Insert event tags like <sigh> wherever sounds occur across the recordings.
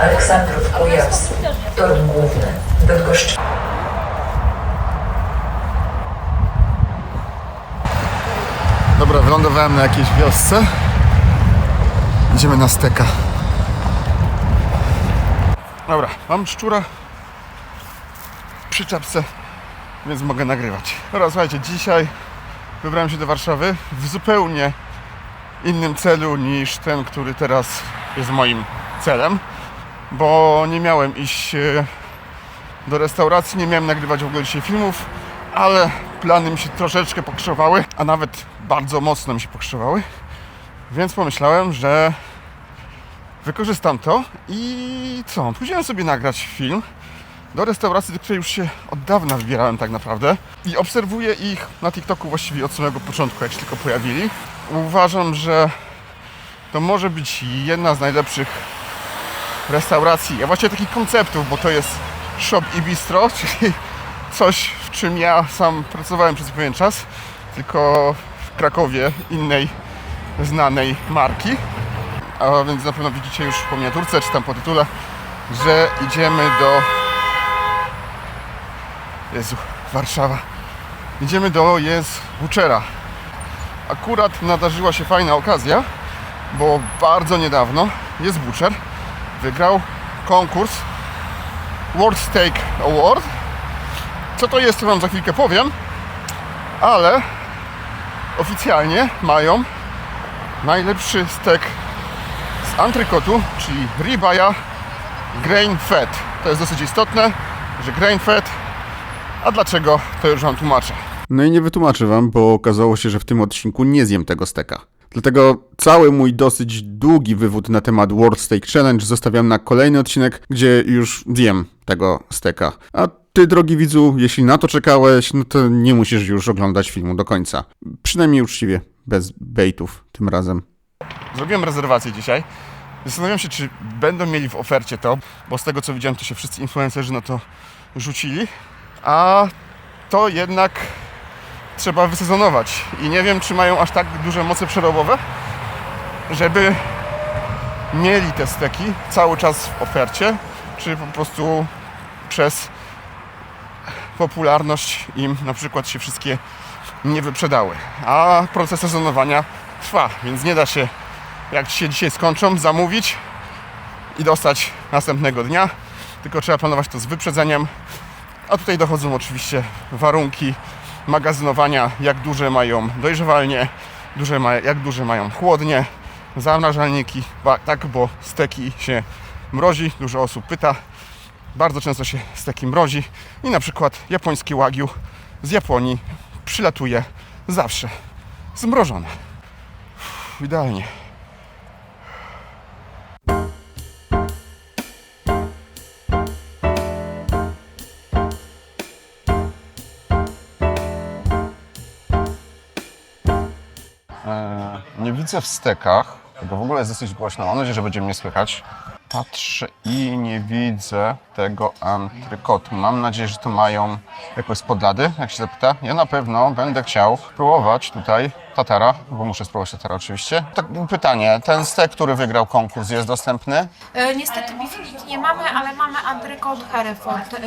Aleksandrów Kujawski, tor główny, Bydgoszcz. Dobra, wylądowałem na jakiejś wiosce. Idziemy na steka. Dobra, mam szczura przy czapce, więc mogę nagrywać. Dobra, słuchajcie, dzisiaj wybrałem się do Warszawy w zupełnie innym celu niż ten, który teraz jest moim celem, bo nie miałem iść e, do restauracji, nie miałem nagrywać w ogóle dzisiaj filmów, ale plany mi się troszeczkę pokrzywały, a nawet bardzo mocno mi się pokrzywały, więc pomyślałem, że wykorzystam to i co, pójdziemy sobie nagrać film do restauracji, do której już się od dawna wybierałem tak naprawdę i obserwuję ich na TikToku właściwie od samego początku, jak się tylko pojawili. Uważam, że to może być jedna z najlepszych restauracji, a właściwie takich konceptów, bo to jest shop i bistro, <laughs> czyli coś, w czym ja sam pracowałem przez pewien czas, tylko w Krakowie innej znanej marki. A więc na pewno widzicie już po miniaturce, czy tam po tytule, że idziemy do... Jezu, Warszawa. Idziemy do Jest Buczera. Akurat nadarzyła się fajna okazja, bo bardzo niedawno Jest Butcher wygrał konkurs World Steak Award. Co to jest, to Wam za chwilkę powiem, ale oficjalnie mają najlepszy stek z antrykotu, czyli ribaya grain fed. To jest dosyć istotne, że grain fed, a dlaczego, to już Wam tłumaczę. No i nie wytłumaczę Wam, bo okazało się, że w tym odcinku nie zjem tego steka. Dlatego cały mój dosyć długi wywód na temat World Steak Challenge zostawiam na kolejny odcinek, gdzie już zjem tego steka. A ty, drogi widzu, jeśli na to czekałeś, no to nie musisz już oglądać filmu do końca. Przynajmniej uczciwie, bez baitów tym razem. Zrobiłem rezerwację dzisiaj. Zastanawiam się, czy będą mieli w ofercie to, bo z tego co widziałem, to się wszyscy influencerzy na to rzucili. A to jednak trzeba wysezonować. I nie wiem, czy mają aż tak duże moce przerobowe, żeby mieli te steki cały czas w ofercie, czy po prostu przez popularność im na przykład się wszystkie nie wyprzedały. A proces sezonowania trwa, więc nie da się, jak się dzisiaj skończą, zamówić i dostać następnego dnia, tylko trzeba planować to z wyprzedzeniem. A tutaj dochodzą oczywiście warunki magazynowania, jak duże mają dojrzewalnie, duże ma, jak duże mają chłodnie, zamrażalniki, tak, bo steki się mrozi, dużo osób pyta, bardzo często się steki mrozi i na przykład japoński wagyu z Japonii przylatuje zawsze zmrożone. Uff, idealnie. Widzę w stekach, bo w ogóle jest dosyć głośno. Mam nadzieję, że będzie mnie słychać. Patrzę i nie widzę tego antrykotu. Mam nadzieję, że to mają jakoś podlady, jak się zapyta. Ja na pewno będę chciał spróbować tutaj tatara, bo muszę spróbować tatara oczywiście. Tak, pytanie, ten stek, który wygrał konkurs jest dostępny? E, Niestety Beefy nie mamy, ale mamy Antrykot Hereford e,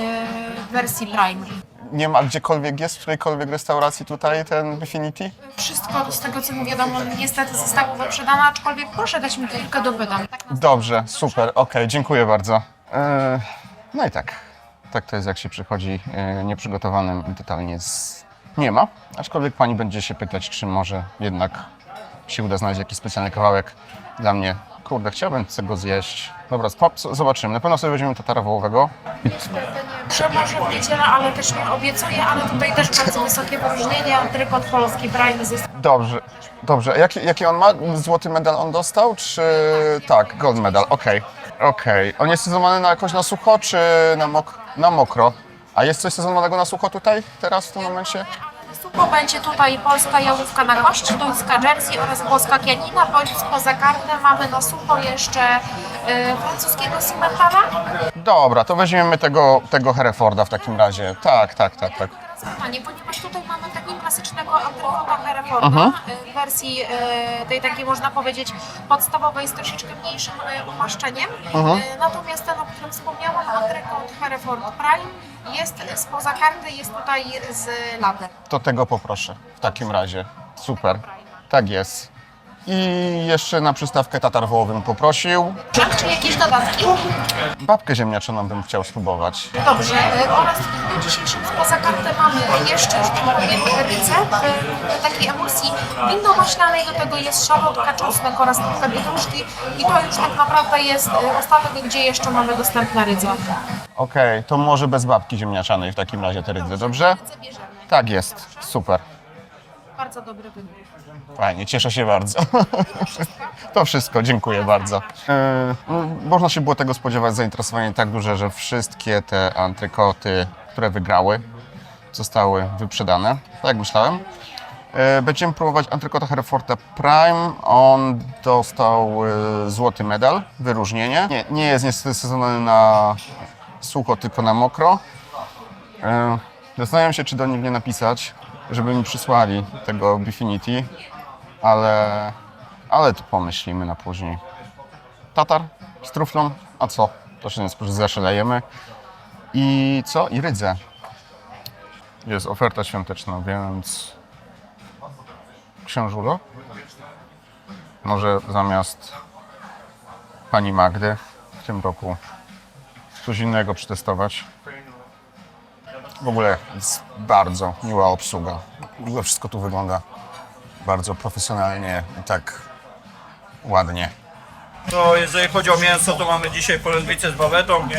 w wersji Prime. Nie ma gdziekolwiek jest, w którejkolwiek restauracji tutaj ten Infinity? Wszystko z tego co mi wiadomo niestety zostało wyprzedane, aczkolwiek proszę dać mi chwilkę dopytam. Tak na Dobrze, super, okej, dziękuję bardzo. Eee, no i tak, tak to jest jak się przychodzi e, nieprzygotowanym totalnie z... nie ma. Aczkolwiek pani będzie się pytać, czy może jednak się uda znaleźć jakiś specjalny kawałek dla mnie. Kurde, chciałbym tego zjeść. Dobra, zobaczymy. Na pewno sobie weźmiemy tatara wołowego. że może w niedzielę, ale też nie obiecuję, ale tutaj też bardzo wysokie wyróżnienie. Antrykot polski Prime jest Dobrze, dobrze. A Jaki, jaki on ma? Złoty medal on dostał, czy... Tak, gold medal, okej. Okej. On jest sezonowany na jakoś na sucho, czy na, mok- na mokro? A jest coś sezonowanego na sucho tutaj, teraz, w tym momencie? Sucho będzie tutaj polska jałówka na kość, duńska jersey oraz włoska kianina, bądź spoza kartę mamy na sucho jeszcze e, francuskiego cimentala. Dobra, to weźmiemy tego, tego Hereforda w takim razie. Tak, tak, tak, tak. Teraz pytanie, ponieważ tutaj mamy klasycznego antrykota Hereforda e, w wersji e, tej takiej można powiedzieć podstawowej z troszeczkę mniejszym e, umaszczeniem. E, Natomiast ten Antrekot Hereford Prime. Jest spoza karty, jest tutaj z latem. To tego poproszę w takim razie. Super. Tak jest. I jeszcze na przystawkę tatar wołowy bym poprosił. Tak, czy jakieś dodatki? Babkę ziemniaczaną bym chciał spróbować. Dobrze, y, oraz w dniu dzisiejszym spoza karty mamy jeszcze, powiem, recept y, takiej emulsji winno-maślanej, do tego jest szalotka, czosnek oraz trochę pietruszki i to już tak naprawdę jest y, ostatek, gdzie jeszcze mamy dostępne rydze. Okej, to może bez babki ziemniaczanej w takim razie te rydze, dobrze? Bierzemy. Tak jest. Super. Bardzo dobry wybór. Fajnie, cieszę się bardzo. <laughs> To wszystko, dziękuję bardzo. E, no, można się było tego spodziewać, zainteresowanie tak duże, że wszystkie te antrykoty, które wygrały, zostały wyprzedane, tak jak myślałem. E, Będziemy próbować antrykota Hereforta Prime. On dostał e, złoty medal, wyróżnienie. Nie, nie jest niestety sezonowany na sucho, tylko na mokro. Zastanawiam się, czy do nich nie napisać, żeby mi przysłali tego Bifinity, ale, ale to pomyślimy na później. Tatar z truflą, a co? To się nie zaszalejemy. I co? I rydze. Jest oferta świąteczna, więc książulo. Może zamiast pani Magdy w tym roku coś innego przetestować. W ogóle jest bardzo miła obsługa. W ogóle wszystko tu wygląda bardzo profesjonalnie i tak ładnie. To jeżeli chodzi o mięso, to mamy dzisiaj polędwicę z bawetą.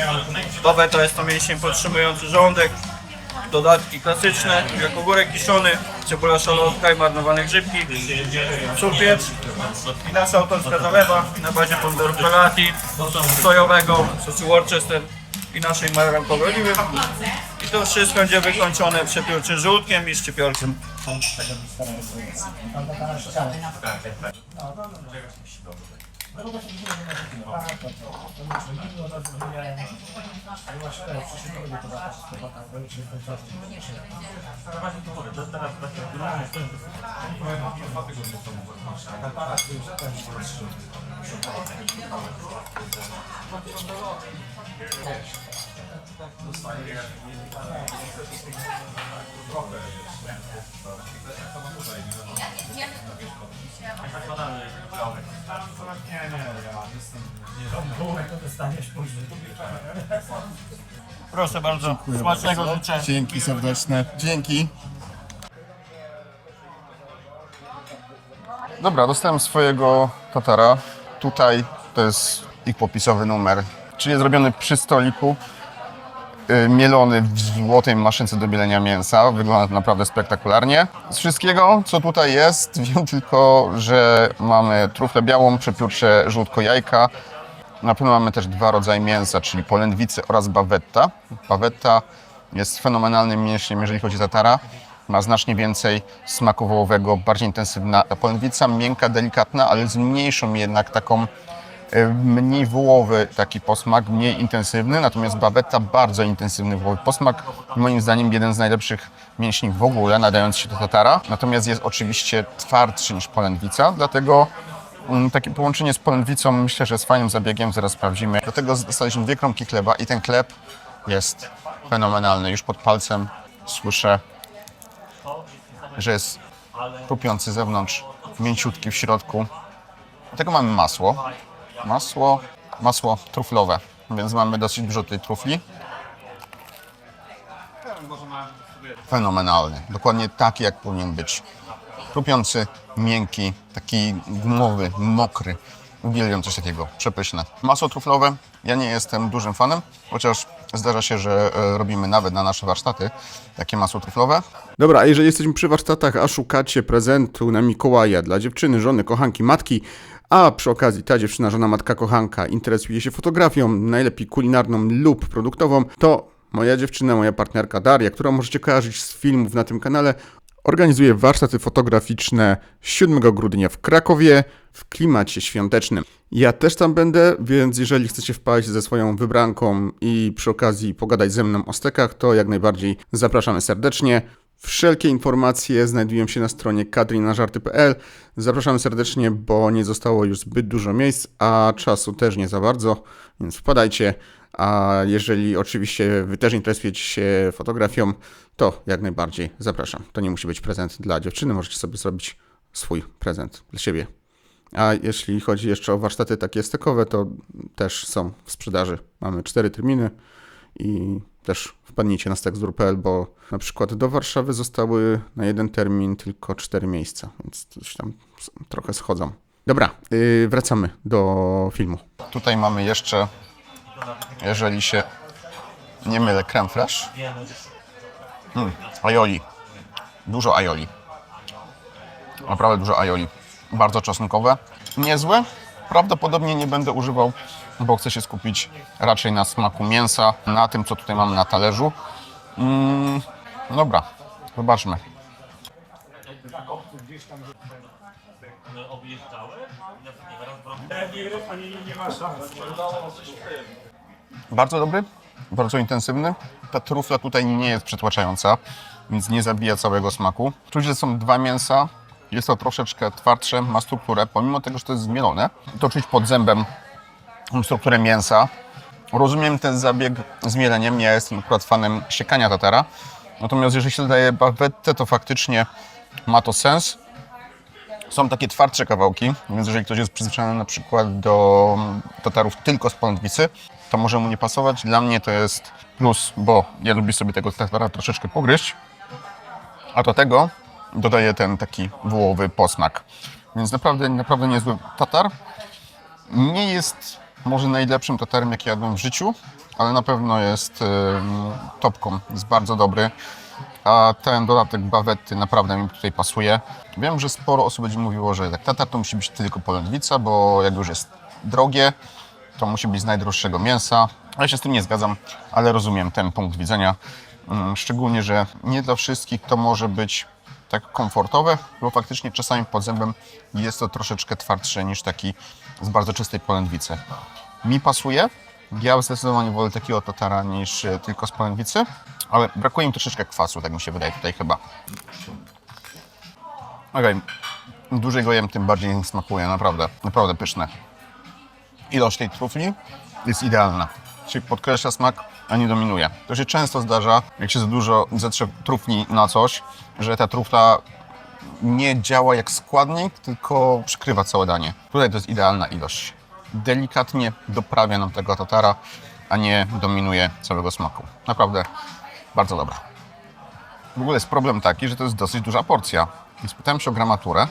Baweta jest to mięsień podtrzymujący żołądek. Dodatki klasyczne, jak ogórek kiszony, cebula szalotka i marnowane grzybki, sól, pieprz i nasza autorska zalewa na bazie pomidorów pelati, sojowego, sosu Worcester i naszej marankowej oliwy. To wszystko będzie wykończone przepiórczym żółtkiem i szczypiorkiem. Proszę bardzo, smacznego życzę. Dzięki serdeczne. Dzięki. Dobra, dostałem swojego tatara. Tutaj to jest ich popisowy numer, czyli zrobiony przy stoliku, mielony w złotej maszynce do mielenia mięsa. Wygląda to naprawdę spektakularnie. Z wszystkiego, co tutaj jest, <laughs> wiem tylko, że mamy truflę białą, przepiórcze żółtko jajka, na pewno mamy też dwa rodzaje mięsa, czyli polędwicy oraz bawetta. Bawetta jest fenomenalnym mięsiem, jeżeli chodzi o tatara. Ma znacznie więcej smaku wołowego, bardziej intensywna. Polędwica miękka, delikatna, ale z mniejszą jednak taką mniej wołowy taki posmak, mniej intensywny, natomiast bawetta bardzo intensywny wołowy posmak. Moim zdaniem jeden z najlepszych mięśni w ogóle, nadający się do tatara. Natomiast jest oczywiście twardszy niż polędwica, dlatego Mm, Takie połączenie z polędwicą myślę, że jest fajnym zabiegiem, zaraz sprawdzimy. Do tego dostaliśmy dwie kromki chleba i ten chleb jest fenomenalny. Już pod palcem słyszę, że jest chrupiący z zewnątrz, mięciutki w środku. Do tego mamy masło. Masło, masło truflowe, więc mamy dosyć dużo tej trufli. Fenomenalny. Dokładnie taki, jak powinien być. Chrupiący, miękki, taki gumowy, mokry. Uwielbiam coś takiego, przepyszne. Masło truflowe, ja nie jestem dużym fanem, chociaż zdarza się, że e, robimy nawet na nasze warsztaty takie masło truflowe. Dobra, a jeżeli jesteśmy przy warsztatach, a szukacie prezentu na Mikołaja dla dziewczyny, żony, kochanki, matki, a przy okazji ta dziewczyna, żona, matka, kochanka interesuje się fotografią, najlepiej kulinarną lub produktową, to moja dziewczyna, moja partnerka Daria, którą możecie kojarzyć z filmów na tym kanale, organizuje warsztaty fotograficzne 7 grudnia w Krakowie w klimacie świątecznym. Ja też tam będę, więc jeżeli chcecie wpaść ze swoją wybranką i przy okazji pogadać ze mną o stekach, to jak najbardziej zapraszamy serdecznie. Wszelkie informacje znajdują się na stronie kadrinażarty.pl. Zapraszamy serdecznie, bo nie zostało już zbyt dużo miejsc, a czasu też nie za bardzo, więc wpadajcie. A jeżeli oczywiście Wy też interesujecie się fotografią, to jak najbardziej zapraszam. To nie musi być prezent dla dziewczyny, możecie sobie zrobić swój prezent dla siebie. A jeśli chodzi jeszcze o warsztaty takie stekowe, to też są w sprzedaży. Mamy cztery terminy i też wpadnijcie na stekzdur.pl, bo na przykład do Warszawy zostały na jeden termin tylko cztery miejsca, więc coś tam trochę schodzą. Dobra, yy, wracamy do filmu. Tutaj mamy jeszcze, jeżeli się nie mylę, creme fraiche. Mm, aioli. Dużo aioli. Naprawdę dużo aioli. Bardzo czosnkowe. Niezłe. Prawdopodobnie nie będę używał, bo chcę się skupić raczej na smaku mięsa, na tym, co tutaj mamy na talerzu. Mm, dobra, zobaczmy. Bardzo dobry, bardzo intensywny. Ta trufla tutaj nie jest przytłaczająca, więc nie zabija całego smaku. Czuć, że są dwa mięsa. Jest to troszeczkę twardsze, ma strukturę, pomimo tego, że to jest zmielone. To czuć pod zębem strukturę mięsa. Rozumiem ten zabieg z mieleniem. Ja jestem akurat fanem siekania tatara. Natomiast jeżeli się dodaje bawetę, to faktycznie ma to sens. Są takie twardsze kawałki, więc jeżeli ktoś jest przyzwyczajony na przykład do tatarów tylko z polędwicy, to może mu nie pasować. Dla mnie to jest plus, bo ja lubię sobie tego tatara troszeczkę pogryźć, a do tego dodaję ten taki wołowy posmak. Więc naprawdę, naprawdę niezły tatar. Nie jest może najlepszym tatarem, jaki jadłem w życiu, ale na pewno jest topką, jest bardzo dobry. A ten dodatek bawety naprawdę mi tutaj pasuje. Wiem, że sporo osób będzie mówiło, że tak tatar to musi być tylko polędwica, bo jak już jest drogie, to musi być z najdroższego mięsa. Ja się z tym nie zgadzam, ale rozumiem ten punkt widzenia. Ym, Szczególnie, że nie dla wszystkich to może być tak komfortowe, bo faktycznie czasami pod zębem jest to troszeczkę twardsze niż taki z bardzo czystej polędwicy. Mi pasuje. Ja zdecydowanie wolę takiego tatara niż e, tylko z polędwicy, ale brakuje mi troszeczkę kwasu, tak mi się wydaje tutaj chyba. Okej, im dłużej go jem, tym bardziej smakuje, naprawdę, naprawdę pyszne. Ilość tej trufli jest idealna, czyli podkreśla smak, a nie dominuje. To się często zdarza, jak się za dużo zetrze na coś, że ta trufla nie działa jak składnik, tylko przykrywa całe danie. Tutaj to jest idealna ilość. Delikatnie doprawia nam tego tatara, a nie dominuje całego smaku. Naprawdę bardzo dobra. W ogóle jest problem taki, że to jest dosyć duża porcja. Spytałem się o gramaturę,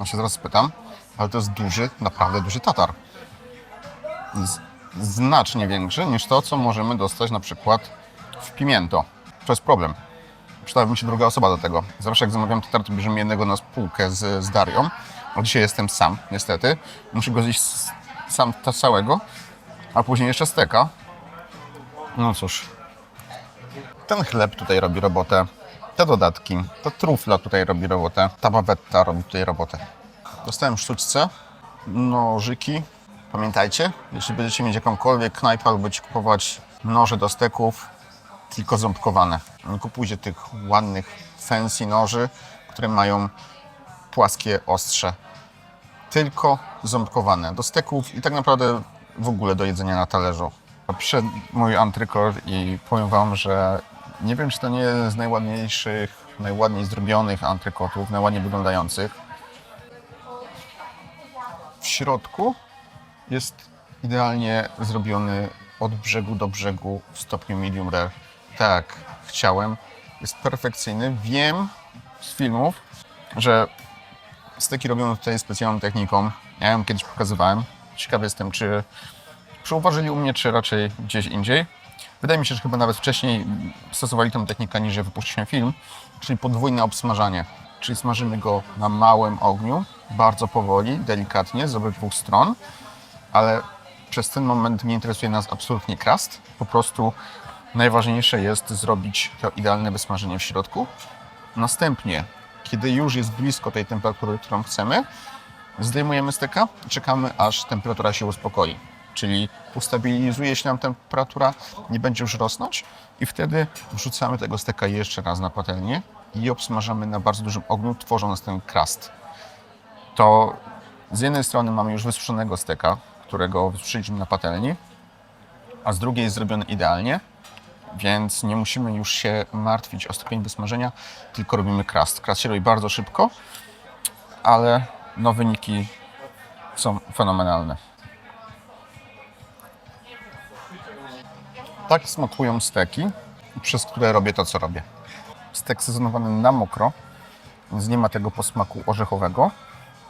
no się zaraz spytam, ale to jest duży, naprawdę duży tatar. Znacznie większy niż to, co możemy dostać na przykład w pimiento. To jest problem przydałaby mi się druga osoba do tego. Zawsze jak zamawiam tatar, to bierzemy jednego na spółkę z, z Darią. A dzisiaj jestem sam, niestety. Muszę go zjeść sam ta całego, a później jeszcze steka. No cóż. Ten chleb tutaj robi robotę. Te dodatki, ta trufla tutaj robi robotę. Ta bawetta robi tutaj robotę. Dostałem sztuczce, nożyki. Pamiętajcie, jeśli będziecie mieć jakąkolwiek knajpę albo będziecie kupować noże do steków, tylko ząbkowane. Nie kupujcie tych ładnych, fancy noży, które mają płaskie ostrze. Tylko ząbkowane. Do steków i tak naprawdę w ogóle do jedzenia na talerzu. Przyszedł mój antrykor i powiem Wam, że nie wiem, czy to nie jest z najładniejszych, najładniej zrobionych antrykotów, najładniej wyglądających. W środku jest idealnie zrobiony od brzegu do brzegu w stopniu medium rare. Tak, chciałem. Jest perfekcyjny. Wiem z filmów, że steki robione tutaj specjalną techniką. Ja ją kiedyś pokazywałem. Ciekawy jestem, czy przyuważyli u mnie, czy raczej gdzieś indziej. Wydaje mi się, że chyba nawet wcześniej stosowali tę technikę, niż wypuściłem film, czyli podwójne obsmażanie. Czyli smażymy go na małym ogniu, bardzo powoli, delikatnie, z obydwu stron, ale przez ten moment nie interesuje nas absolutnie krast. Po prostu najważniejsze jest zrobić to idealne wysmażenie w środku. Następnie, kiedy już jest blisko tej temperatury, którą chcemy, zdejmujemy steka i czekamy, aż temperatura się uspokoi. Czyli ustabilizuje się nam temperatura, nie będzie już rosnąć i wtedy wrzucamy tego steka jeszcze raz na patelnię i obsmażamy na bardzo dużym ogniu, tworząc ten krast. To z jednej strony mamy już wysuszonego steka, którego wysuszyliśmy na patelni, a z drugiej jest zrobiony idealnie, więc nie musimy już się martwić o stopień wysmażenia, tylko robimy krast. Krast się robi bardzo szybko, ale no, wyniki są fenomenalne. Tak smakują steki, przez które robię to, co robię. Stek sezonowany na mokro, więc nie ma tego posmaku orzechowego,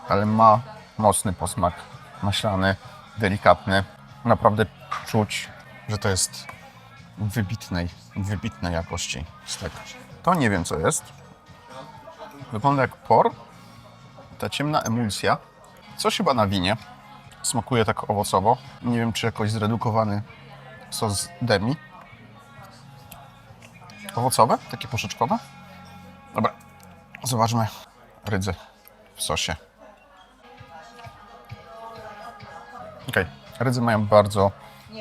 ale ma mocny posmak maślany, delikatny. Naprawdę czuć, że to jest wybitnej, wybitnej jakości stek. To nie wiem, co jest. Wygląda jak por. Ta ciemna emulsja. Coś chyba na winie. Smakuje tak owocowo. Nie wiem, czy jakoś zredukowany sos demi. Owocowe, takie poszeczkowe. Dobra, zobaczmy rydzy w sosie. Okej, rydzy mają bardzo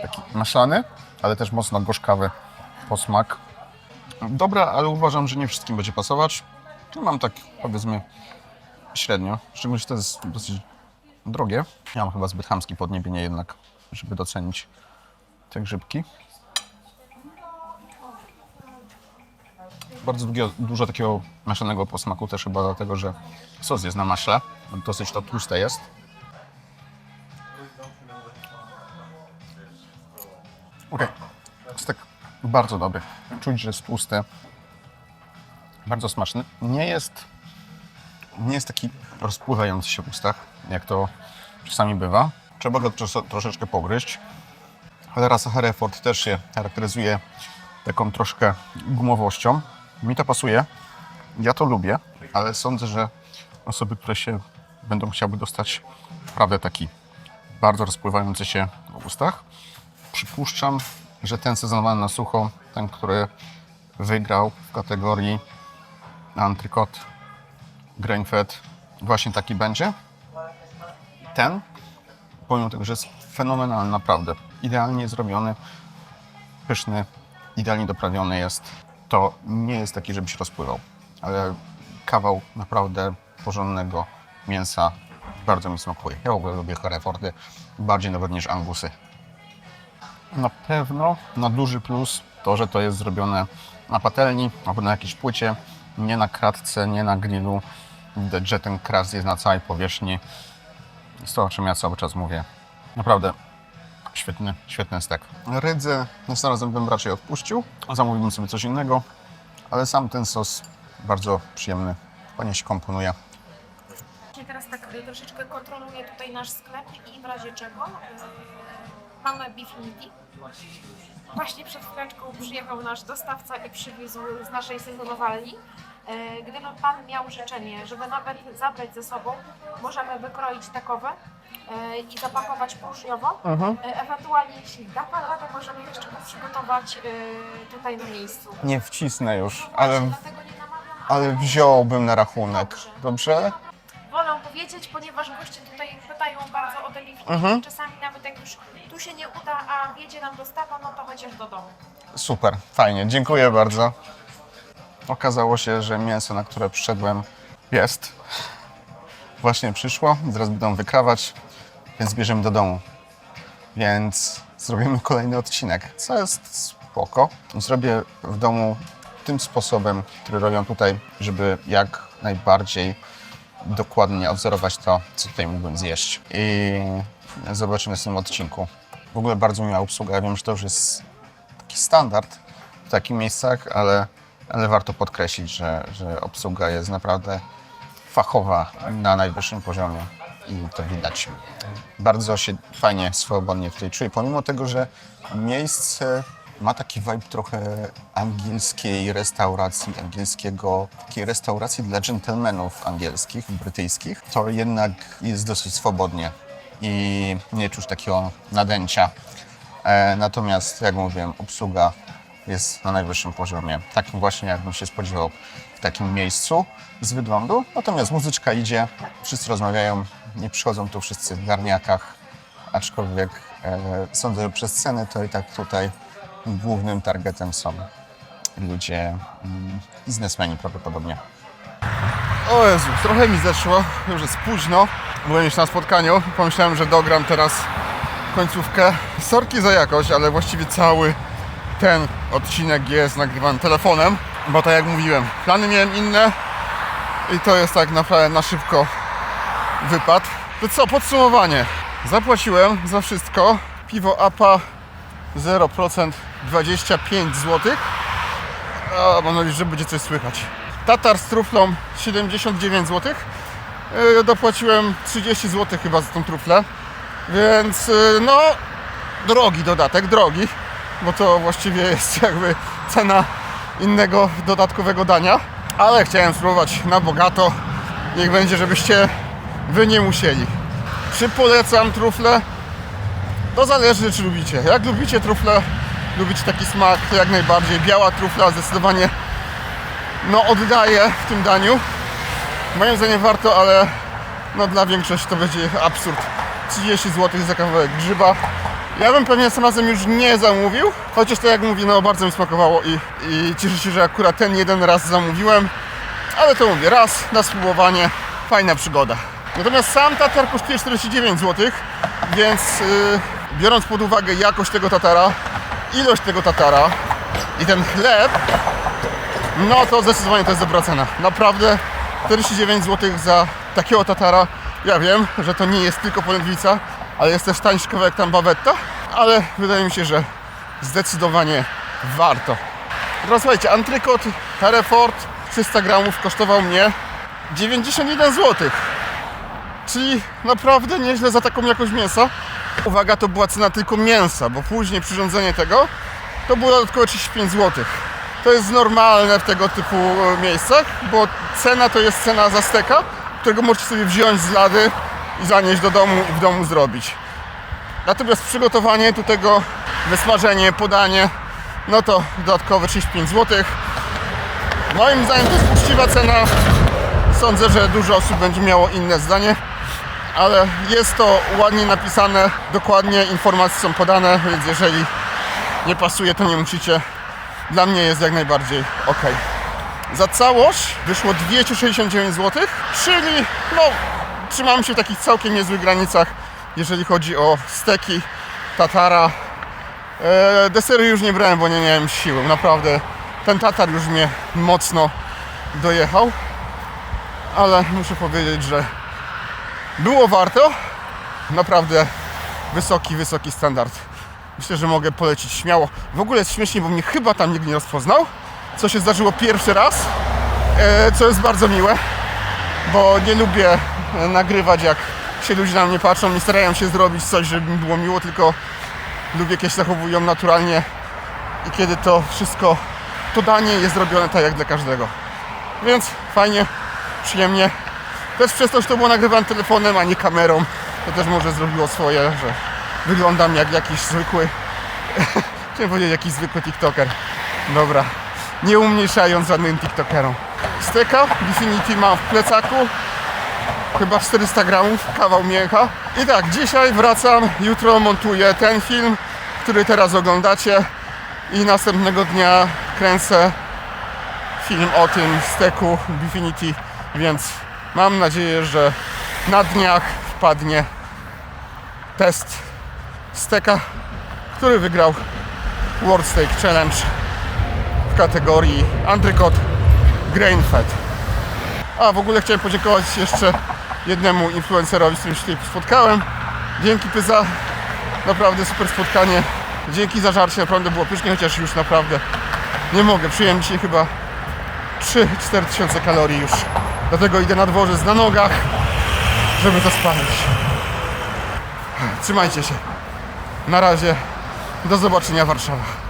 taki maślany, ale też mocno gorzkawy posmak. Dobra, ale uważam, że nie wszystkim będzie pasować. Tu mam tak, powiedzmy, średnio. Szczególnie, że to jest dosyć drogie. Ja mam chyba zbyt chamski podniebienie jednak, żeby docenić te grzybki. Bardzo długie, dużo takiego maślanego posmaku też chyba dlatego, że sos jest na maśle. Dosyć to tłuste jest. Bardzo dobry. Czuć, że jest tłusty. Bardzo smaczny. Nie jest, nie jest taki rozpływający się w ustach, jak to czasami bywa. Trzeba go tros- troszeczkę pogryźć. Ale rasa Hereford też się charakteryzuje taką troszkę gumowością. Mi to pasuje. Ja to lubię, ale sądzę, że osoby, które się będą chciały dostać naprawdę taki bardzo rozpływający się w ustach, przypuszczam, że ten sezonowany na sucho, ten, który wygrał w kategorii antrykot grain fed, właśnie taki będzie. Ten, pomimo tego, że jest fenomenalny, naprawdę, idealnie zrobiony, pyszny, idealnie doprawiony jest, to nie jest taki, żeby się rozpływał, ale kawał naprawdę porządnego mięsa bardzo mi smakuje. Ja w ogóle lubię Herefordy bardziej nawet niż Angusy. Na pewno na duży plus to, że to jest zrobione na patelni albo na jakiejś płycie, nie na kratce, nie na grillu. Widać, że ten kras jest na całej powierzchni. Jest to, o czym ja cały czas mówię. Naprawdę świetny, świetny stek. Rydzę następnym razem bym raczej odpuścił, zamówiłbym sobie coś innego, ale sam ten sos bardzo przyjemny, fajnie się komponuje. Właśnie teraz tak y, troszeczkę kontroluję tutaj nasz sklep i w razie czego y, mamy Beefinity. Właśnie przed chwileczką przyjechał nasz dostawca i przywiózł z naszej sezonowalni. Y, Gdyby Pan miał życzenie, żeby nawet zabrać ze sobą, możemy wykroić takowe y, i zapakować próżniowo. Y, Ewentualnie jeśli da Pan radę, możemy jeszcze go przygotować tutaj na miejscu. Nie wcisnę już, ale, dlatego nie namawiam, ale wziąłbym na rachunek. Dobrze? wolę powiedzieć, ponieważ goście tutaj pytają bardzo o delivery. Mhm. Czasami nawet jak już tu się nie uda, a wiedzie nam dostawa, no to chociaż do domu. Super, fajnie, dziękuję bardzo. Okazało się, że mięso, na które przyszedłem, jest. Właśnie przyszło, zaraz będą wykrawać, więc bierzemy do domu. Więc zrobimy kolejny odcinek, co jest spoko. Zrobię w domu tym sposobem, który robią tutaj, żeby jak najbardziej dokładnie odwzorować to, co tutaj mógłbym zjeść. I zobaczymy w tym odcinku. W ogóle bardzo miła obsługa. Ja wiem, że to już jest taki standard w takich miejscach, ale, ale warto podkreślić, że, że obsługa jest naprawdę fachowa na najwyższym poziomie i to widać. Bardzo się fajnie, swobodnie tutaj czuję, pomimo tego, że miejsce ma taki vibe trochę angielskiej restauracji, angielskiego, takiej restauracji dla dżentelmenów angielskich, brytyjskich, to jednak jest dosyć swobodnie i nie czuć takiego nadęcia. E, natomiast, jak mówiłem, obsługa jest na najwyższym poziomie. Takim właśnie, jakbym się spodziewał w takim miejscu z wyglądu. Natomiast muzyczka idzie, wszyscy rozmawiają, nie przychodzą tu wszyscy w garniakach, aczkolwiek e, sądzę, że przez cenę to i tak tutaj głównym targetem są ludzie, mm, biznesmeni prawdopodobnie. O Jezu, trochę mi zeszło, już jest późno. Byłem jeszcze na spotkaniu, pomyślałem, że dogram teraz końcówkę. Sorki za jakość, ale właściwie cały ten odcinek jest nagrywany telefonem, bo tak jak mówiłem, plany miałem inne i to jest tak naprawdę na szybko wypad. To co, podsumowanie. Zapłaciłem za wszystko. Piwo APA 0% 25 zł. Mam nadzieję, że będzie coś słychać. Tatar z truflą 79 zł. Yy, Dopłaciłem 30 zł chyba za tą truflę. Więc yy, no, drogi dodatek, drogi, bo to właściwie jest <laughs> jakby cena innego dodatkowego dania. Ale chciałem spróbować na bogato. Niech będzie, żebyście wy nie musieli. Czy polecam trufle? To zależy, czy lubicie. Jak lubicie trufle, lubicie taki smak, to jak najbardziej. Biała trufla zdecydowanie no, oddaje w tym daniu. Moim zdaniem warto, ale no, dla większości to będzie absurd. 30 zł za kawałek grzyba. Ja bym pewnie tym razem już nie zamówił, chociaż to jak mówię, no bardzo mi smakowało i, i cieszę się, że akurat ten jeden raz zamówiłem. Ale to mówię, raz na spróbowanie, fajna przygoda. Natomiast sam tatar kosztuje 49 zł, więc yy, biorąc pod uwagę jakość tego tatara, ilość tego tatara i ten chleb, no to zdecydowanie to jest dobra cena. Naprawdę 49 zł za takiego tatara. Ja wiem, że to nie jest tylko polędwica, ale jest też tańszy kawałek tam bawetta, ale wydaje mi się, że zdecydowanie warto. Teraz słuchajcie, antrykot Hereford 300 gramów kosztował mnie 91 zł. Czyli naprawdę nieźle za taką jakość mięsa. Uwaga, to była cena tylko mięsa, bo później przyrządzenie tego to było dodatkowo 35 zł. To jest normalne w tego typu e, miejscach, bo cena to jest cena za steka, którego możecie sobie wziąć z lady i zanieść do domu i w domu zrobić. Natomiast przygotowanie do tego, wysmażenie, podanie, no to dodatkowe 35 zł. Moim zdaniem to jest uczciwa cena. Sądzę, że dużo osób będzie miało inne zdanie, ale jest to ładnie napisane, dokładnie informacje są podane, więc jeżeli nie pasuje, to nie musicie. Dla mnie jest jak najbardziej ok. Za całość wyszło 269 zł, czyli no, trzymam się w takich całkiem niezłych granicach, jeżeli chodzi o steki, tatara. E, desery już nie brałem, bo nie miałem siły. Naprawdę ten tatar już mnie mocno dojechał, ale muszę powiedzieć, że było warto. Naprawdę wysoki, wysoki standard. Myślę, że mogę polecić śmiało. W ogóle jest śmiesznie, bo mnie chyba tam nikt nie rozpoznał. Co się zdarzyło pierwszy raz, e, co jest bardzo miłe, bo nie lubię e, nagrywać, jak się ludzie na mnie patrzą. Nie starają się zrobić coś, żeby mi było miło, tylko lubię, jak się zachowują naturalnie i kiedy to wszystko, to danie jest zrobione tak jak dla każdego. Więc fajnie, przyjemnie. Też przez to, że to było nagrywane telefonem, a nie kamerą, to też może zrobiło swoje, że wyglądam jak jakiś zwykły, <laughs> chciałem powiedzieć jakiś zwykły TikToker. Dobra, nie umniejszając żadnym TikTokerom. Steka Definity mam w plecaku, chyba 400 gramów, kawał mięcha. I tak, dzisiaj wracam, jutro montuję ten film, który teraz oglądacie i następnego dnia kręcę film o tym steku Definity, więc mam nadzieję, że na dniach wpadnie test steka, który wygrał World Steak Challenge w kategorii Antrykot Grain Fed. A w ogóle chciałem podziękować jeszcze jednemu influencerowi, z którym się tutaj spotkałem. Dzięki Pyza, naprawdę super spotkanie. Dzięki za żarcie, naprawdę było pysznie, chociaż już naprawdę nie mogę. Przyjąłem dzisiaj chyba 3-4 tysiące kalorii już. Dlatego idę na dworzec na nogach, żeby to spalić. Trzymajcie się. Na razie. Do zobaczenia Warszawa.